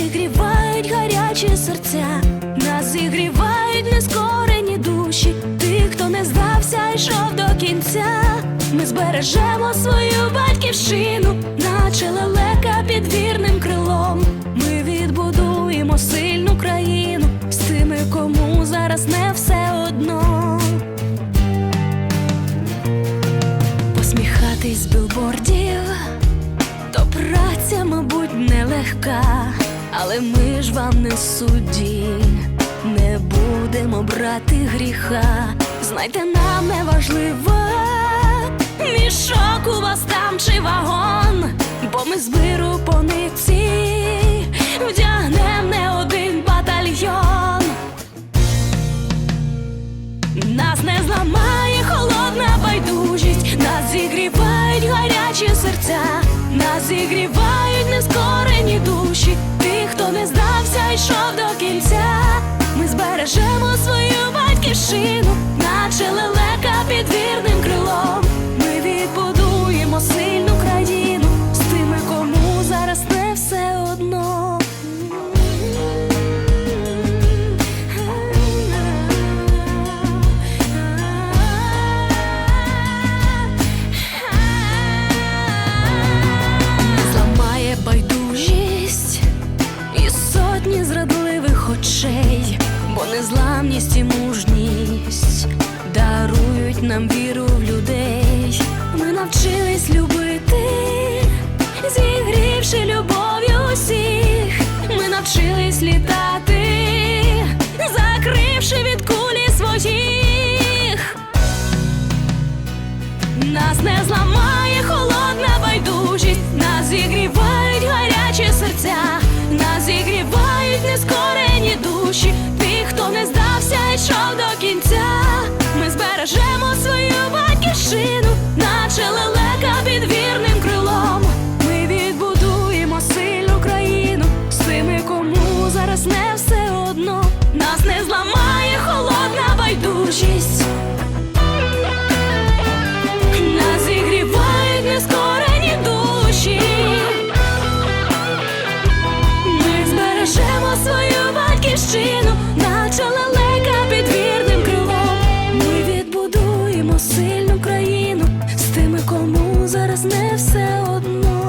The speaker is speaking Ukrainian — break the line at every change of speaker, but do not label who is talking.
зігрівають гарячі серця, нас зігрівають нескорені душі, тих, хто не здався, йшов до кінця. Ми збережемо свою батьківщину, наче лелека під вірним крилом. Ми відбудуємо сильну країну з тими, кому зараз не все одно. Посміхатись з але ми ж вам не судді, не будемо брати гріха. Знайте, нам не важливо, мішок у вас там чи вагон, бо ми з миру по нитці вдягнем не один батальйон. Нас не зламає холодна байдужість, нас зігрівають гарячі серця, нас зігрівають Ми збережемо свою батьківщину, наче лелека бо незламність і мужність дарують нам віру в людей. Ми навчились любити, зігрівши любов'ю усіх, ми навчились літати, закривши від кулі своїх, нас не зламає холодна байдужість, нас зігрівають гарячі серця, нас зігрівають нескорені душі. зараз не все одно.